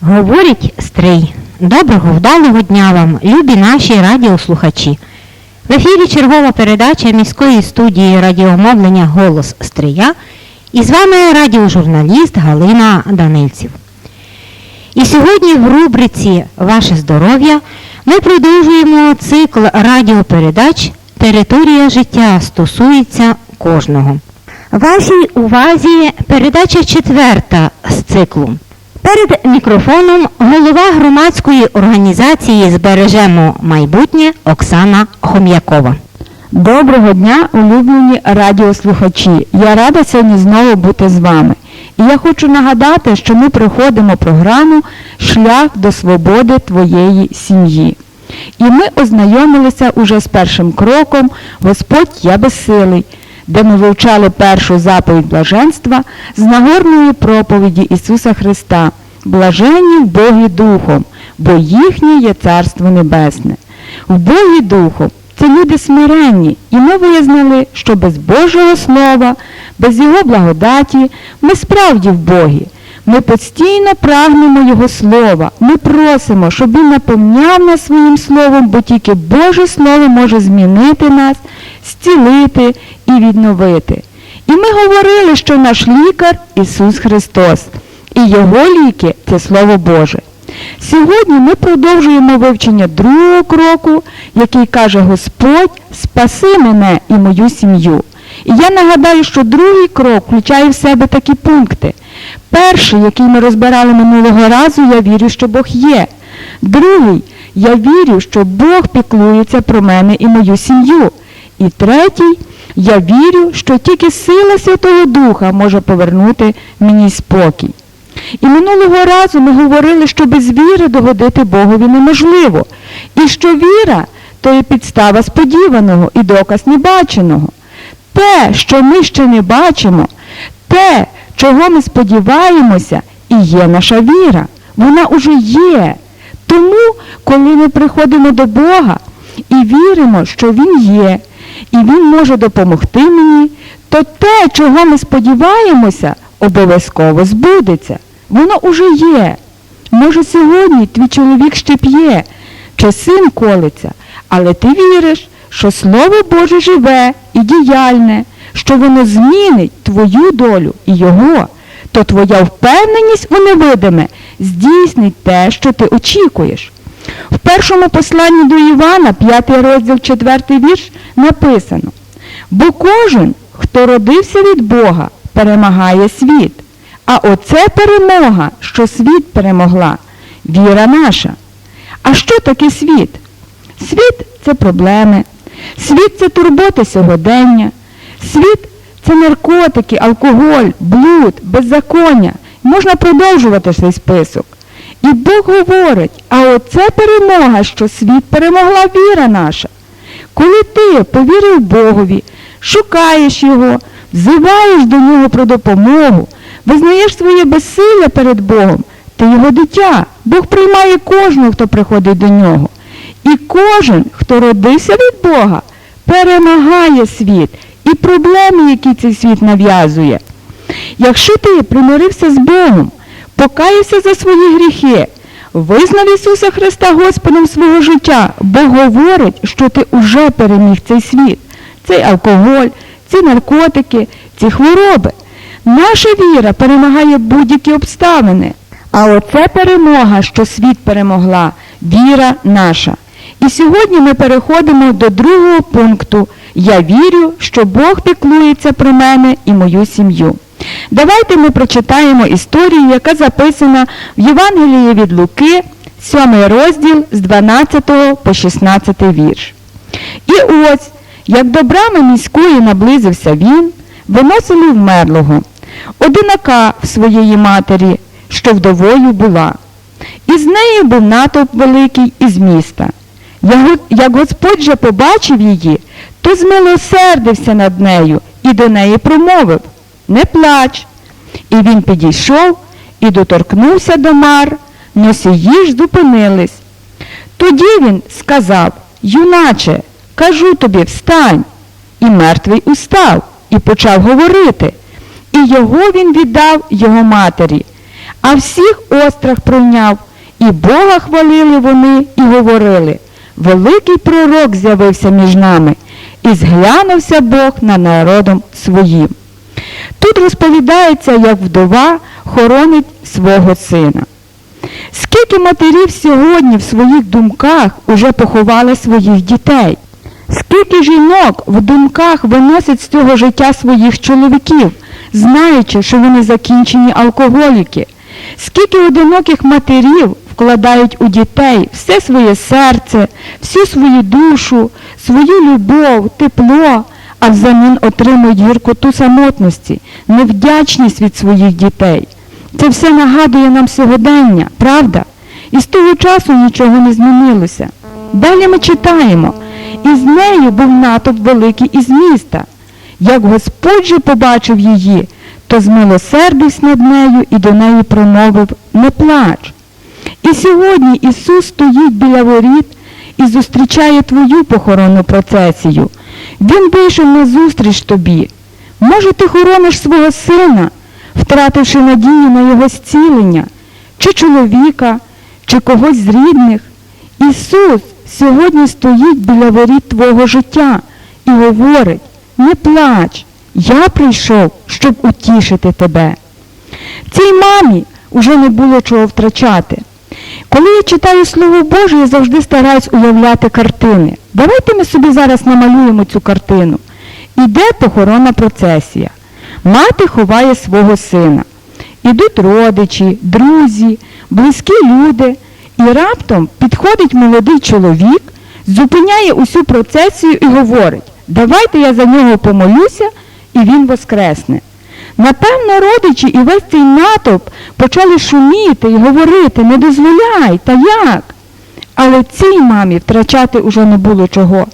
Говорить Стрий. Доброго вдалого дня вам, любі наші радіослухачі. В ефірі чергова передача міської студії радіомовлення Голос Стрия і з вами радіожурналіст Галина Данильців. І сьогодні в рубриці Ваше здоров'я ми продовжуємо цикл радіопередач Територія життя стосується кожного. Вашій увазі передача четверта з циклу. Перед мікрофоном голова громадської організації Збережемо майбутнє Оксана Хом'якова. Доброго дня, улюблені радіослухачі. Я рада сьогодні знову бути з вами. І я хочу нагадати, що ми проходимо програму Шлях до свободи твоєї сім'ї. І ми ознайомилися уже з першим кроком Господь я безсилий, де ми вивчали першу заповідь блаженства з нагорної проповіді Ісуса Христа. Блаженні в Богі Духом, бо їхнє є Царство Небесне. В Богі Духом це люди смиренні, і ми визнали, що без Божого Слова, без Його благодаті ми справді в Богі. Ми постійно прагнемо Його Слова. Ми просимо, щоб Він наповняв нас своїм Словом, бо тільки Боже Слово може змінити нас, зцілити і відновити. І ми говорили, що наш лікар Ісус Христос, і Його ліки це Слово Боже. Сьогодні ми продовжуємо вивчення другого кроку, який каже Господь, спаси мене і мою сім'ю. І я нагадаю, що другий крок включає в себе такі пункти. Перший, який ми розбирали минулого разу, я вірю, що Бог є. Другий, я вірю, що Бог піклується про мене і мою сім'ю. І третій, я вірю, що тільки сила Святого Духа може повернути мені спокій. І минулого разу ми говорили, що без віри догодити Богові неможливо. І що віра то є підстава сподіваного і доказ небаченого. Те, що ми ще не бачимо, те, чого ми сподіваємося, і є наша віра. Вона уже є. Тому, коли ми приходимо до Бога і віримо, що Він є, і Він може допомогти мені, то те, чого ми сподіваємося, обов'язково збудеться. Воно уже є. Може, сьогодні твій чоловік ще п'є, чи син колиться, але ти віриш, що Слово Боже живе і діяльне, що воно змінить твою долю і його, то твоя впевненість у невидиме здійснить те, що ти очікуєш. В першому посланні до Івана, 5 розділ, 4 вірш, написано, бо кожен, хто родився від Бога, перемагає світ. А оце перемога, що світ перемогла, віра наша. А що таке світ? Світ це проблеми, світ це турботи сьогодення, світ це наркотики, алкоголь, блуд, беззаконня. Можна продовжувати цей список. І Бог говорить, а оце перемога, що світ перемогла віра наша. Коли ти повірив Богові, шукаєш Його, взиваєш до нього про допомогу, визнаєш своє безсилля перед Богом, ти його дитя. Бог приймає кожного, хто приходить до нього. І кожен, хто родився від Бога, перемагає світ і проблеми, які цей світ нав'язує. Якщо ти примирився з Богом, покаявся за свої гріхи, визнав Ісуса Христа Господом свого життя, Бог говорить, що ти уже переміг цей світ, цей алкоголь, ці наркотики, ці хвороби. Наша віра перемагає будь-які обставини. А оце перемога, що світ перемогла, віра наша. І сьогодні ми переходимо до другого пункту. Я вірю, що Бог піклується про мене і мою сім'ю. Давайте ми прочитаємо історію, яка записана в Євангелії від Луки, 7 розділ з 12 по 16 вірш. І ось, як до брами міської наблизився він, виносили вмерлого, одинака в своєї матері, що вдовою була. І з нею був натовп великий із міста. Як Господь же побачив її, то змилосердився над нею і до неї промовив Не плач. І він підійшов і доторкнувся до мар, носії ж зупинились. Тоді він сказав, юначе, кажу тобі, встань. І мертвий устав і почав говорити. І його він віддав його матері. А всіх острах прийняв, і Бога хвалили вони і говорили. Великий пророк з'явився між нами, і зглянувся Бог на народом своїм. Тут розповідається, як вдова хоронить свого сина. Скільки матерів сьогодні в своїх думках уже поховали своїх дітей? Скільки жінок в думках виносять з цього життя своїх чоловіків, знаючи, що вони закінчені алкоголіки? Скільки одиноких матерів вкладають у дітей все своє серце, всю свою душу, свою любов, тепло, а взамін отримують гіркоту самотності, невдячність від своїх дітей. Це все нагадує нам сьогодення, правда? І з того часу нічого не змінилося. Далі ми читаємо, і з нею був натовп великий із міста. Як Господь же побачив її, то змилосердився над нею і до неї промовив не плач. І сьогодні Ісус стоїть біля воріт і зустрічає твою похоронну процесію. Він вийшов на зустріч тобі. Може, ти хорониш свого сина, втративши надію на його зцілення, чи чоловіка, чи когось з рідних. Ісус сьогодні стоїть біля воріт твого життя і говорить, не плач, я прийшов, щоб утішити тебе. Цій мамі вже не було чого втрачати. Коли я читаю Слово Боже, я завжди стараюсь уявляти картини. Давайте ми собі зараз намалюємо цю картину. Іде похоронна процесія. Мати ховає свого сина. Ідуть родичі, друзі, близькі люди, і раптом підходить молодий чоловік, зупиняє усю процесію і говорить, давайте я за нього помолюся, і він воскресне. Напевно, родичі і весь цей натовп почали шуміти і говорити, не дозволяй, та як? Але цій мамі втрачати уже не було чого.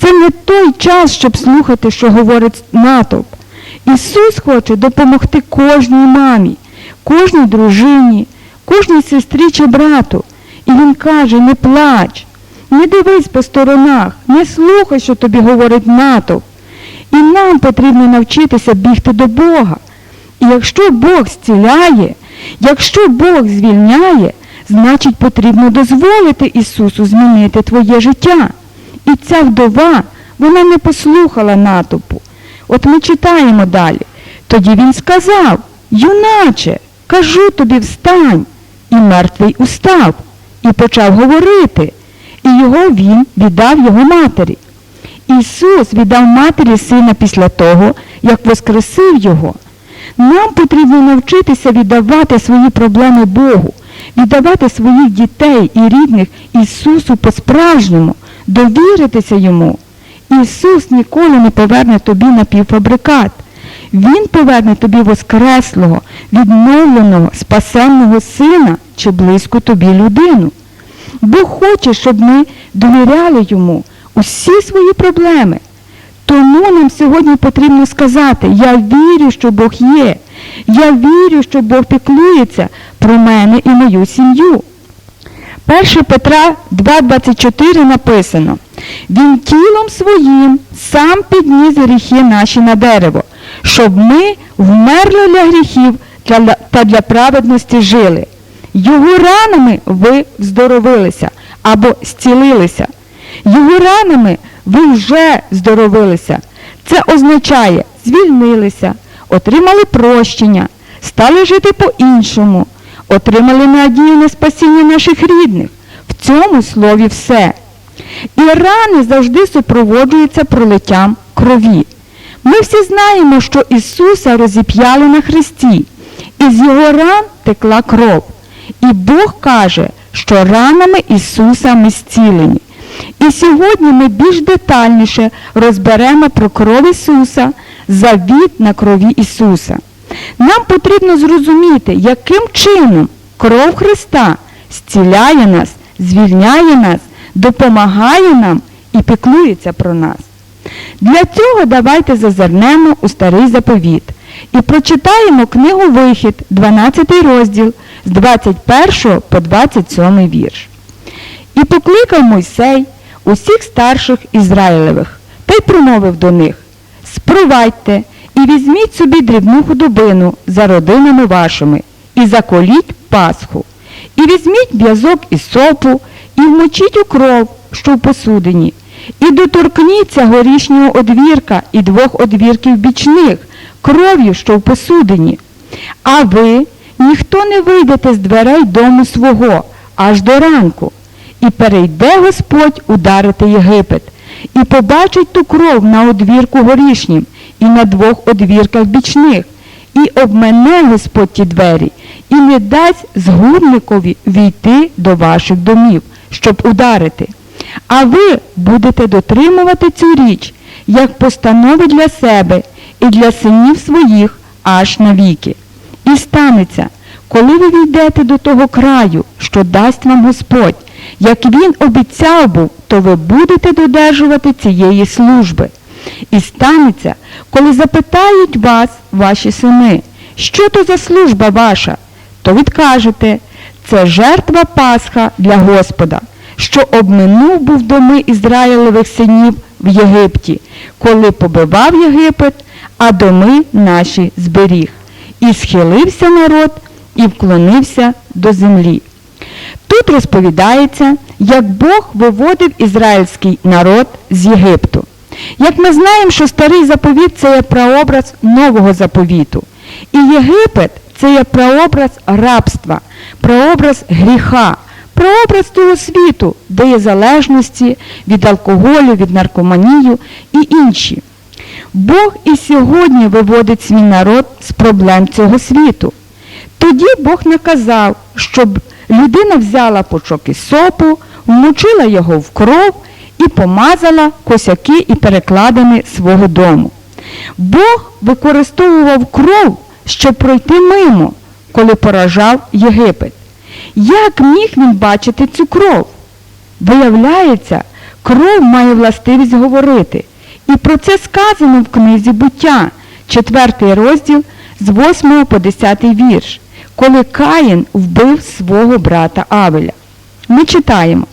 Це не той час, щоб слухати, що говорить натовп. Ісус хоче допомогти кожній мамі, кожній дружині, кожній сестрі чи брату. І Він каже, не плач, не дивись по сторонах, не слухай, що тобі говорить натовп. І нам потрібно навчитися бігти до Бога. І якщо Бог зціляє, якщо Бог звільняє, значить потрібно дозволити Ісусу змінити твоє життя. І ця вдова, вона не послухала натовпу. От ми читаємо далі. Тоді він сказав, юначе, кажу тобі, встань. І мертвий устав, і почав говорити, і його він віддав його матері. Ісус віддав матері сина після того, як воскресив його. Нам потрібно навчитися віддавати свої проблеми Богу, віддавати своїх дітей і рідних Ісусу по-справжньому, довіритися Йому. Ісус ніколи не поверне тобі напівфабрикат. Він поверне тобі воскреслого, відновленого, спасенного сина чи близьку тобі людину. Бог хоче, щоб ми довіряли йому усі свої проблеми. Тому нам сьогодні потрібно сказати, я вірю, що Бог є. Я вірю, що Бог піклується про мене і мою сім'ю. 1 Петра 2,24 написано, Він тілом своїм сам підніс гріхи наші на дерево, щоб ми вмерли для гріхів та для праведності жили. Його ранами ви здоровилися або зцілилися. Його ранами ви вже здоровилися. Це означає звільнилися, отримали прощення, стали жити по-іншому, отримали надію на спасіння наших рідних. В цьому слові все. І рани завжди супроводжуються пролиттям крові. Ми всі знаємо, що Ісуса розіп'яли на хресті, і з його ран текла кров. І Бог каже, що ранами Ісуса ми зцілені. І сьогодні ми більш детальніше розберемо про кров Ісуса, завіт на крові Ісуса. Нам потрібно зрозуміти, яким чином кров Христа зціляє нас, звільняє нас, допомагає нам і піклується про нас. Для цього давайте зазирнемо у старий заповіт і прочитаємо книгу Вихід, 12 розділ з 21 по 27 вірш. І покликав Мойсей усіх старших Ізраїлевих та й промовив до них Спровадьте і візьміть собі дрібну худобину за родинами вашими, і заколіть Пасху, і візьміть в'язок із сопу, і вмочіть у кров, що в посудині, і доторкніться горішнього одвірка і двох одвірків бічних, кров'ю, що в посудині. А ви ніхто не вийдете з дверей дому свого аж до ранку. І перейде Господь ударити Єгипет, і побачить ту кров на одвірку горішнім, і на двох одвірках бічних, і обмене Господь ті двері, і не дасть згубникові війти до ваших домів, щоб ударити. А ви будете дотримувати цю річ, як постанови для себе і для синів своїх аж навіки. І станеться, коли ви війдете до того краю, що дасть вам Господь, як він обіцяв був, то ви будете додержувати цієї служби. І станеться, коли запитають вас ваші сини, що то за служба ваша, то відкажете, це жертва Пасха для Господа, що обминув був доми Ізраїлевих синів в Єгипті, коли побивав Єгипет, а доми наші зберіг. І схилився народ, і вклонився до землі. Тут розповідається, як Бог виводив ізраїльський народ з Єгипту. Як ми знаємо, що старий заповіт це є прообраз нового заповіту. І Єгипет це є прообраз рабства, прообраз гріха, прообраз того світу, де є залежності від алкоголю, від наркоманію і інші. Бог і сьогодні виводить свій народ з проблем цього світу. Тоді Бог наказав, щоб людина взяла пучок сопу, вмочила його в кров і помазала косяки і перекладини свого дому. Бог використовував кров, щоб пройти мимо, коли поражав Єгипет. Як міг він бачити цю кров? Виявляється, кров має властивість говорити. І про це сказано в книзі буття, 4 розділ з 8 по 10 вірш, коли Каїн вбив свого брата Авеля. Ми читаємо.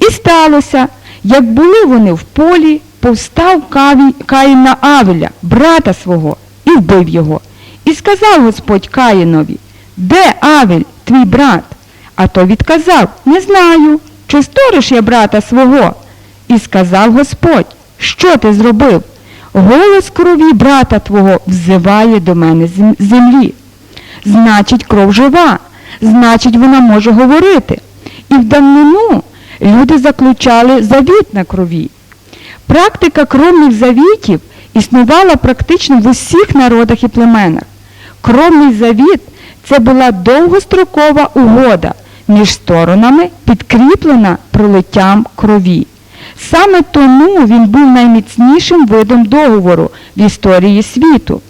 І сталося, як були вони в полі, повстав Каїн на Авеля, брата свого, і вбив його. І сказав Господь Каїнові, де Авель, твій брат? А той відказав, не знаю, чи сториш я брата свого. І сказав Господь, що ти зробив? Голос крові брата твого взиває до мене землі. Значить, кров жива, значить, вона може говорити. І в давнину люди заключали завіт на крові. Практика кровних завітів існувала практично в усіх народах і племенах. Кровний завіт це була довгострокова угода між сторонами, підкріплена пролиттям крові. Саме тому він був найміцнішим видом договору в історії світу.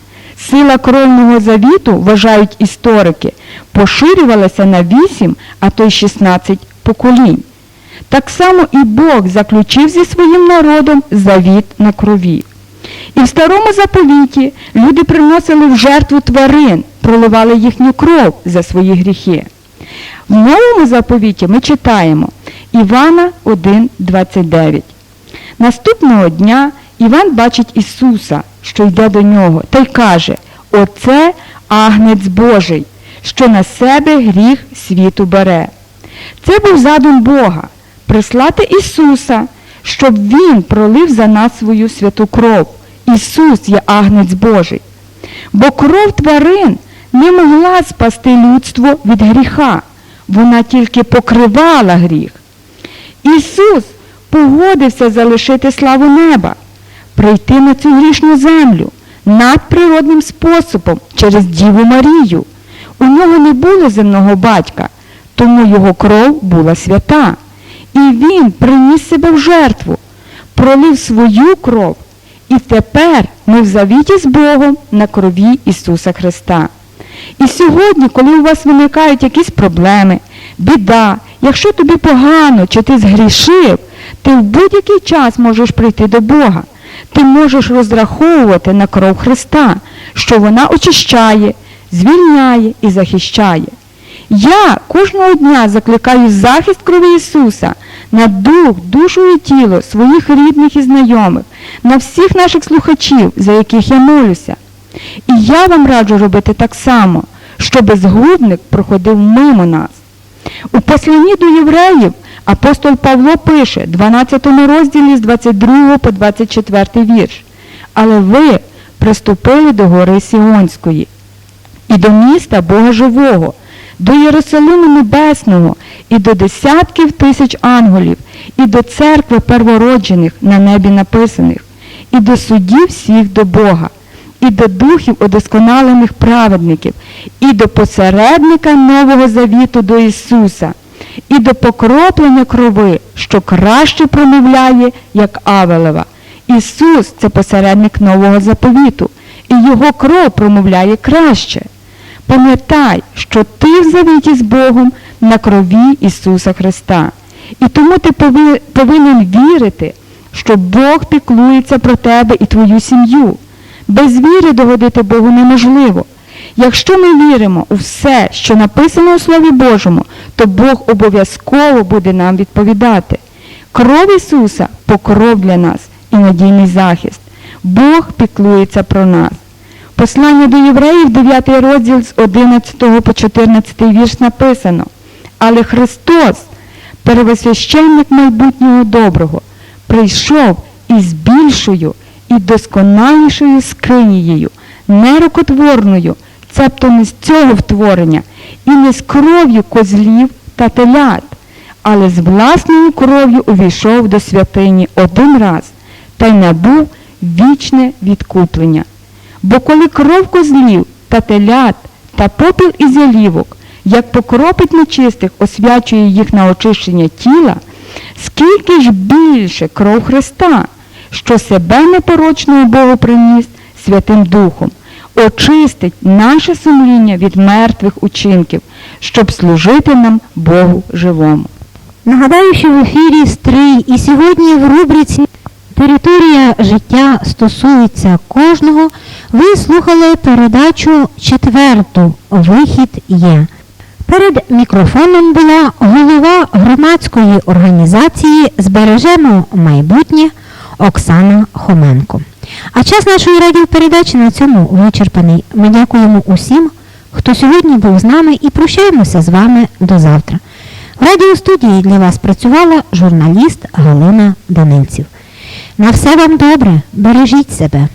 Сила кровного завіту, вважають історики, поширювалася на 8, а то й 16 поколінь. Так само і Бог заключив зі своїм народом завіт на крові. І в старому заповіті люди приносили в жертву тварин, проливали їхню кров за свої гріхи. В новому заповіті ми читаємо Івана 1,29. Наступного дня Іван бачить Ісуса, що йде до нього, та й каже, Оце агнець Божий, що на себе гріх світу бере. Це був задум Бога прислати Ісуса, щоб Він пролив за нас свою святу кров. Ісус є агнець Божий. Бо кров тварин не могла спасти людство від гріха, вона тільки покривала гріх. Ісус погодився залишити славу неба, прийти на цю грішну землю надприродним способом через Діву Марію. У нього не було земного батька, тому його кров була свята. І він приніс себе в жертву, пролив свою кров. І тепер ми в завіті з Богом на крові Ісуса Христа. І сьогодні, коли у вас виникають якісь проблеми, біда, Якщо тобі погано чи ти згрішив, ти в будь-який час можеш прийти до Бога. Ти можеш розраховувати на кров Христа, що вона очищає, звільняє і захищає. Я кожного дня закликаю захист крові Ісуса на дух, душу і тіло своїх рідних і знайомих, на всіх наших слухачів, за яких я молюся. І я вам раджу робити так само, щоб згубник проходив мимо нас. У посланні до євреїв апостол Павло пише, 12 розділі з 22 по 24 вірш. Але ви приступили до гори Сіонської і до міста Бога Живого, до Єрусалиму Небесного, і до десятків тисяч ангелів, і до церкви первороджених на небі написаних, і до судів всіх до Бога, і до духів удосконалених праведників, і до посередника Нового Завіту до Ісуса, і до покроплення крови, що краще промовляє, як Авелева. Ісус це посередник нового заповіту, і Його кров промовляє краще. Пам'ятай, що ти в завіті з Богом на крові Ісуса Христа. І тому ти повинен вірити, що Бог піклується про тебе і твою сім'ю. Без віри догодити Богу неможливо. Якщо ми віримо у все, що написано у Слові Божому, то Бог обов'язково буде нам відповідати. Кров Ісуса покров для нас і надійний захист. Бог піклується про нас. Послання до євреїв, 9 розділ з 11 по 14 вірш написано. Але Христос, первосвященник майбутнього доброго, прийшов із більшою і досконалішою скинією, нерукотворною, цебто не з цього втворення, і не з кров'ю козлів та телят, але з власною кров'ю увійшов до святині один раз та й набув вічне відкуплення. Бо коли кров козлів та телят та попіл із ялівок, як покропить нечистих, освячує їх на очищення тіла, скільки ж більше кров Христа, що себе непорочного Богу приніс Святим Духом, очистить наше сумління від мертвих учинків, щоб служити нам Богу живому. Нагадаю, що в ефірі Стрий і сьогодні в рубриці Територія життя стосується кожного. Ви слухали передачу четверту Вихід є. Перед мікрофоном була голова громадської організації Збережемо майбутнє Оксана Хоменко. А час нашої радіопередачі на цьому вичерпаний. Ми дякуємо усім, хто сьогодні був з нами і прощаємося з вами до завтра. В радіостудії для вас працювала журналіст Галина Данильців. На все вам добре, бережіть себе.